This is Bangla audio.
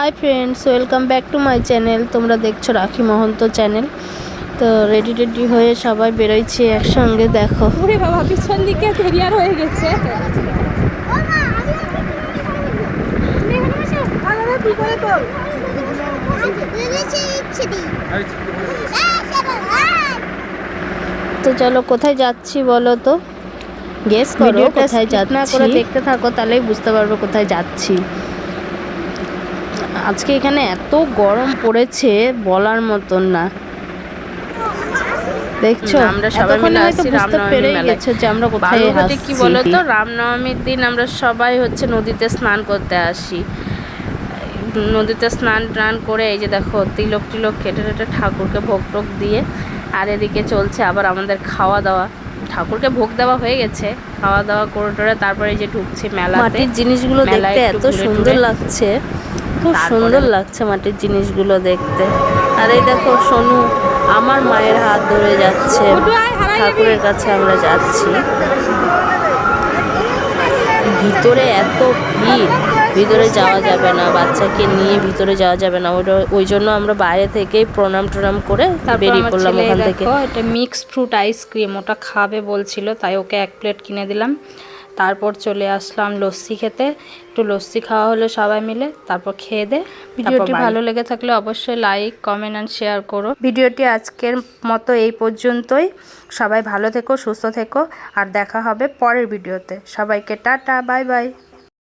Hi friends welcome back to my channel. তোমরা দেখছ রাখি মহন্ত চ্যানেল। তো রেডি রেডি হয়ে সবাই বেরোইছি একসঙ্গে দেখো। ওরে বাবা পিছন দিকে ক্যারিয়ার হয়ে গেছে। তো চলো কোথায় যাচ্ছি বলো তো? গেস করো কোথায় যাচ্ছি না না করে দেখতে থাকো তাহলেই বুঝতে পারব কোথায় যাচ্ছি। আজকে এখানে এত গরম পড়েছে বলার মতন না। দেখছ? আমরা সবাই মিলে আসছি রামনবমী মেলায়। যে আমরা কোথায় হতে কি বলতো? রামনবমীর দিন আমরা সবাই হচ্ছে নদীতে স্নান করতে আসি। নদীতে স্নান টান করে এই যে দেখো তিলক টিলক কেটে কেটে ঠাকুরকে ভোগ টোক দিয়ে আর এদিকে চলছে আবার আমাদের খাওয়া দাওয়া ঠাকুরকে ভোগ দেওয়া হয়ে গেছে। খাওয়া দাওয়া করে টোরে তারপরে এই যে ঢুকছে মেলাতে। মাটির জিনিসগুলো দেখতে এত সুন্দর লাগছে। খুব সুন্দর লাগছে মাটির জিনিসগুলো দেখতে। আর এই দেখো সোনু আমার মায়ের হাত ধরে যাচ্ছে। ঠাকুরের কাছে আমরা যাচ্ছি। ভিতরে এত ভিড় ভিতরে যাওয়া যাবে না বাচ্চাকে নিয়ে ভিতরে যাওয়া যাবে না। ওটা- ওই জন্য আমরা বাইরে থেকেই প্রণাম টনাম করে বেরিয়ে পড়লাম ওখান থেকে। এটা মিক্স ফ্রুট আইসক্রিম ওটা খাবে বলছিল তাই ওকে এক প্লেট কিনে দিলাম। তারপর চলে আসলাম লস্যি খেতে। একটু লস্যি খাওয়া হলো সবাই মিলে তারপর খেয়ে দে ভিডিওটি ভালো লেগে থাকলে অবশ্যই লাইক কমেন্ট অ্যান্ড শেয়ার করো। ভিডিওটি আজকের মতো এই পর্যন্তই। সবাই ভালো থেকো সুস্থ থেকো আর দেখা হবে পরের ভিডিওতে। সবাইকে টাটা বাই বাই